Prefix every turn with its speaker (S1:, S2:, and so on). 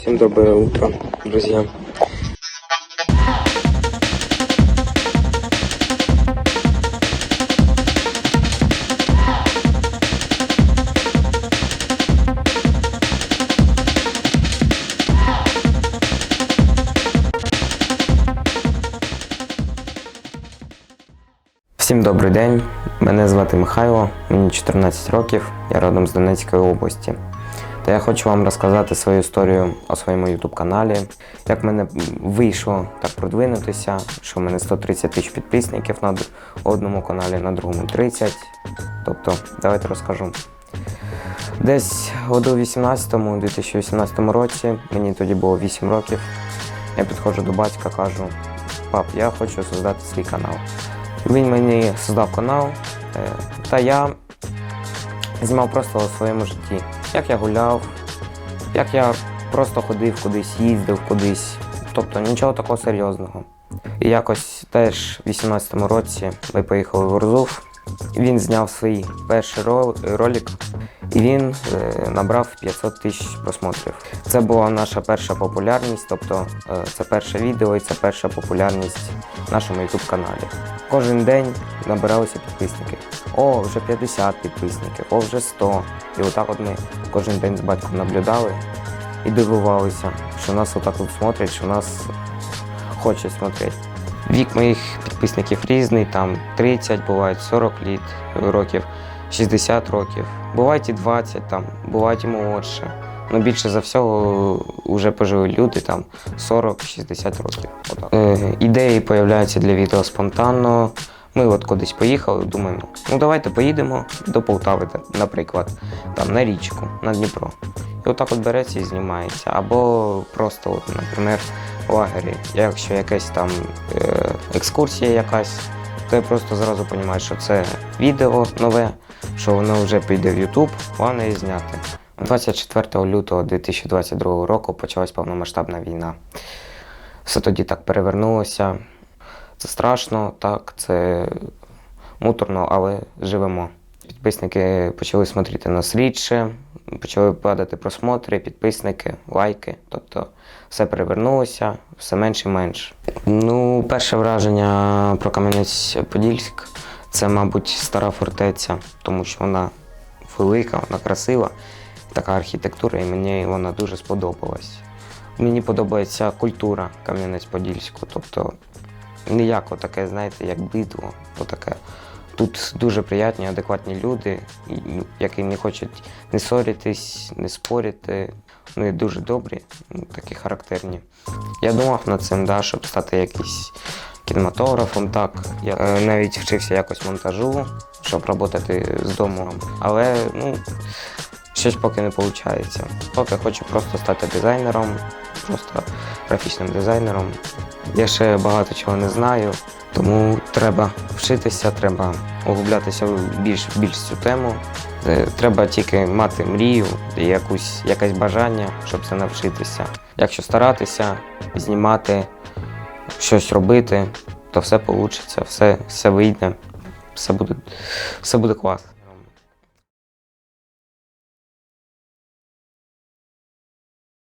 S1: Всем доброе утро, друзья. Всім добрий день. Мене звати Михайло, мені 14 років, я родом з Донецької області. Та я хочу вам розказати свою історію у своєму YouTube каналі, як мене вийшло так продвинутися, що в мене 130 тисяч підписників на одному каналі, на другому 30. Тобто, давайте розкажу. Десь году 18-му, 2018 році, мені тоді було 8 років. Я підходжу до батька, кажу, пап, я хочу создати свій канал. Він мені создав канал, е, та я знімав просто у своєму житті. Як я гуляв, як я просто ходив кудись, їздив кудись. Тобто нічого такого серйозного. І якось теж в 18-му році ми поїхали в Орзув. Він зняв свій перший ролик, і він е, набрав 500 тисяч просмотрів. Це була наша перша популярність, тобто е, це перше відео і це перша популярність в нашому YouTube каналі. Кожен день набиралися підписники. О, вже 50 підписників, о, вже 100. І отак от ми кожен день з батьком наблюдали і дивувалися, що нас отак от смотрять, що нас хочуть смотрети. Вік моїх підписників різний, там 30, бувають 40 літ, років, 60 років, бувають і 20, там, бувають і молодше. Ну, більше за всього вже пожили люди там 40-60 років. Отак. Е, ідеї появляються для відео спонтанно. Ми от кудись поїхали, думаємо, ну давайте поїдемо до Полтави, наприклад, там на річку, на Дніпро. І отак от береться і знімається. Або просто, от, наприклад, в лагері. Якщо якась там е, екскурсія якась, я просто зразу розумію, що це відео нове, що воно вже піде в YouTube, головне її зняти. 24 лютого 2022 року почалась повномасштабна війна. Все тоді так перевернулося. Це страшно, так, це муторно, але живемо. Підписники почали смотрити нас рідше, почали падати просмотри, підписники, лайки. Тобто все перевернулося, все менше і менше. Ну, перше враження про Кам'янець-Подільськ це, мабуть, стара фортеця, тому що вона велика, вона красива, така архітектура, і мені вона дуже сподобалась. Мені подобається культура Кам'янець-Подільську, тобто ніяко таке, знаєте, як бидло, отаке. Тут дуже приятні, адекватні люди, ну, які не хочуть не ссоритись, не спорити. І дуже добрі, ну, такі характерні. Я думав над цим, да, щоб стати якийсь кінематографом. Так, я е, навіть вчився якось монтажу, щоб працювати з дому. Але ну, щось поки не виходить. Поки хочу просто стати дизайнером, просто графічним дизайнером. Я ще багато чого не знаю, тому треба вчитися, треба углублятися більш, більш цю тему. Е, Треба тільки мати мрію якусь, якесь бажання, щоб це навчитися. Якщо старатися, знімати, щось робити, то все вийде, все, все вийде, все буде, все буде класно.